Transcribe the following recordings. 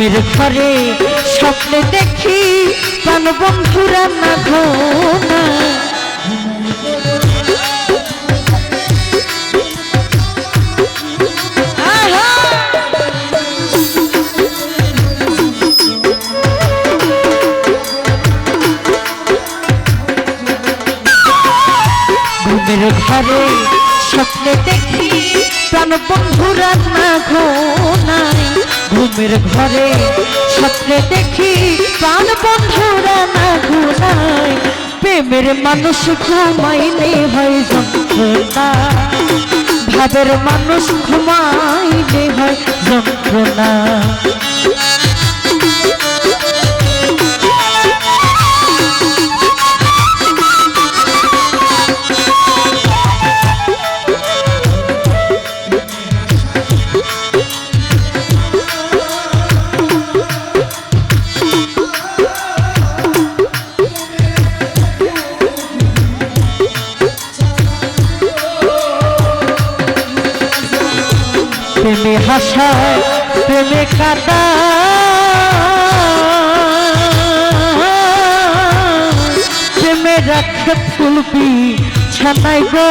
ঘুমের ঘরে স্বপ্নে দেখি প্রাণ বন্ধুরা না ঘোনা ঘরে স্বপ্নে দেখি প্রাণ বন্ধুরা না ঘোনায়। ঘুমের ঘরে স্বপ্নে দেখি প্রাণ বন্ধুরা না ঘোনায়। প্রেমের মানুষ ঘুমাইলে হয় যন্ত্রণা। ভাবের মানুষ ঘুমাইলে হয় যন্ত্রণা। প্রেমে হাসায় প্রেমে কাদা। প্রেমে রাখে ফুলবি ছানাই গো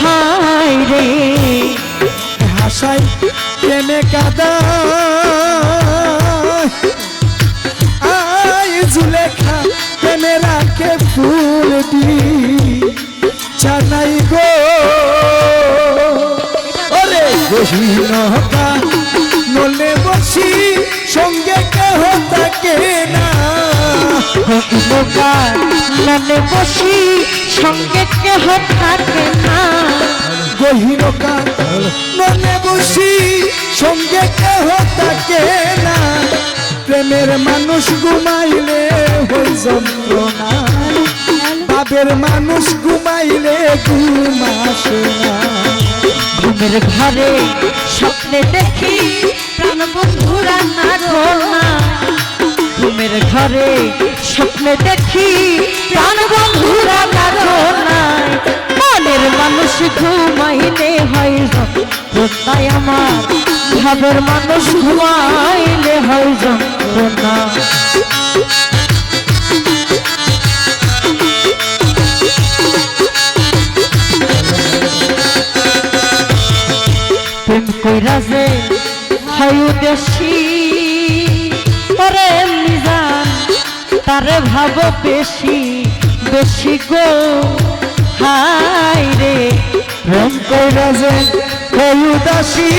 হাই রে। হাসাই, প্রেমে কাদা। আয় জুলেখা প্রেমে রাখে ফুল দি গহীনতা নলে বসি সঙ্গে কেহ থাকে না। নানে বসি সঙ্গে কেহ থাকে না। গহীনতা নলে বসি সঙ্গে কেহ থাকে না। প্রেমের মানুষ ঘুমাইলে হই যন্ত্রণা। বাবের মানুষ ঘুমাইলে ঘুম আসে না। ঘুমের ঘরে স্বপ্নে দেখি প্রাণ বন্ধুরা না ঘোনা ঘুমের ঘরে স্বপ্নে দেখি প্রাণ বন্ধুরা না ঘোনায় মনের মানুষ ঘুমাইলে হয় যন্ত্রণায় আমার, ভাবের মানুষ ঘুমাইলে হয় যন্ত্রণা। কইরা যে হয় উদেশি ওরে মিজান, তারে ভাব বেশি বেশি গো। হাই রে, প্রেম কইরা যে হই উদাসী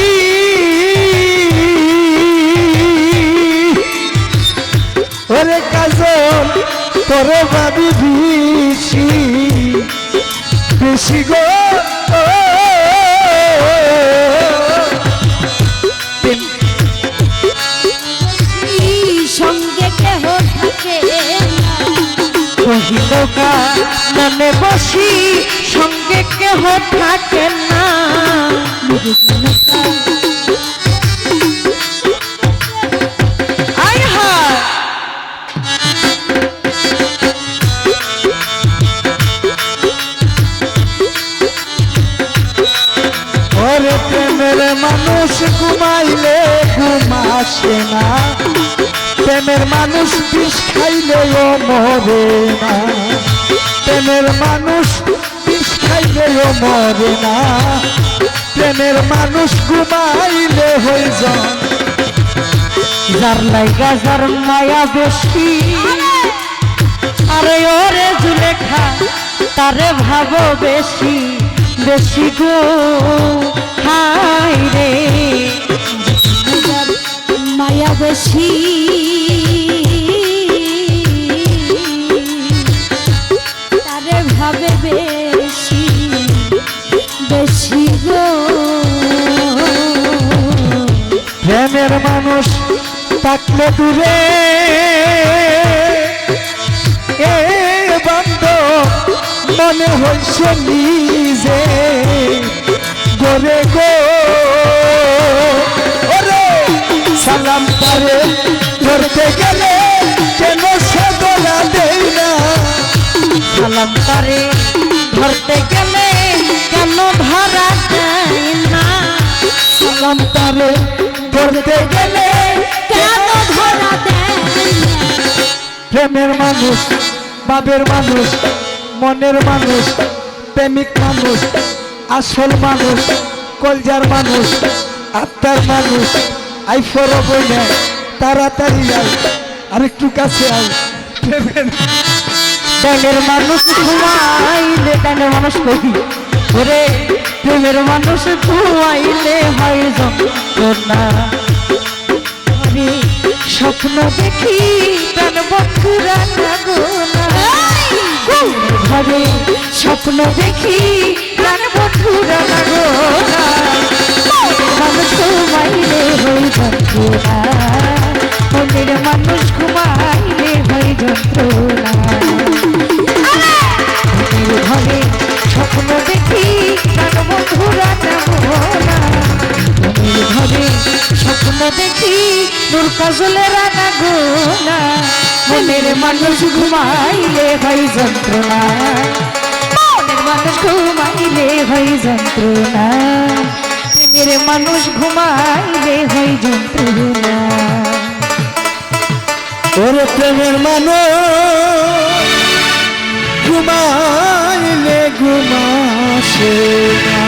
ওরে কাজল, তোরে ভাবি বেশি বেশি গো। নামে বসি, সঙ্গে কেহ থাকে না। ওরে প্রেমের মানুষ ঘুমাইলে ঘুম আসে না। প্রেমের মানুষ বিষ খাইলেও মরে না। প্রেমের মানুষ খাইলেও মরে না। প্রেমের মানুষ ঘুমাইলে হয়ে যান যার লাইগা, যার মায়া বেশি। আরে ওরে জুলেখা, তারে ভাবো বেশি। বেশি গো হাই রে। প্রেমের মানুষ থাকলে দূরে। এ বন্ধ, মনে হইছে নিজে। গোরে গো। ওরে, সালাম পারে ধরতে গেলে কেন সে দোলা দেই না? সালাম তারে ধরতে গেলে কেন না সালাম তারে করতে গেলে। প্রেমের মানুষ বাবের মানুষ মনের মানুষ প্রেমিক মানুষ আসল মানুষ কলজার মানুষ আত্মার মানুষ। আইফর বইনে তাড়াতাড়ি আই আরেকটু কাছে আই প্রেমের মানুষ। ঘুমাইলে মানুষ কহি ওরে প্রেমের মানুষ খুয়াইলে হয় যন্ত্রণা। আমি স্বপ্ন দেখি প্রাণ বক্ষরা লাগোনা ঘরে স্বপ্ন দেখি নূর কাজলের রানা গোনা মনের মানুষ ঘুমাইলে হয় যন্ত্রণা। মনের মানুষ ঘুমাইলে হয় যন্ত্রণা। প্রেমের মানুষ ঘুমাইলে হয় যন্ত্রণা। ওরে প্রেমের মানুষ, ঘুমাইলে ঘুমাসে।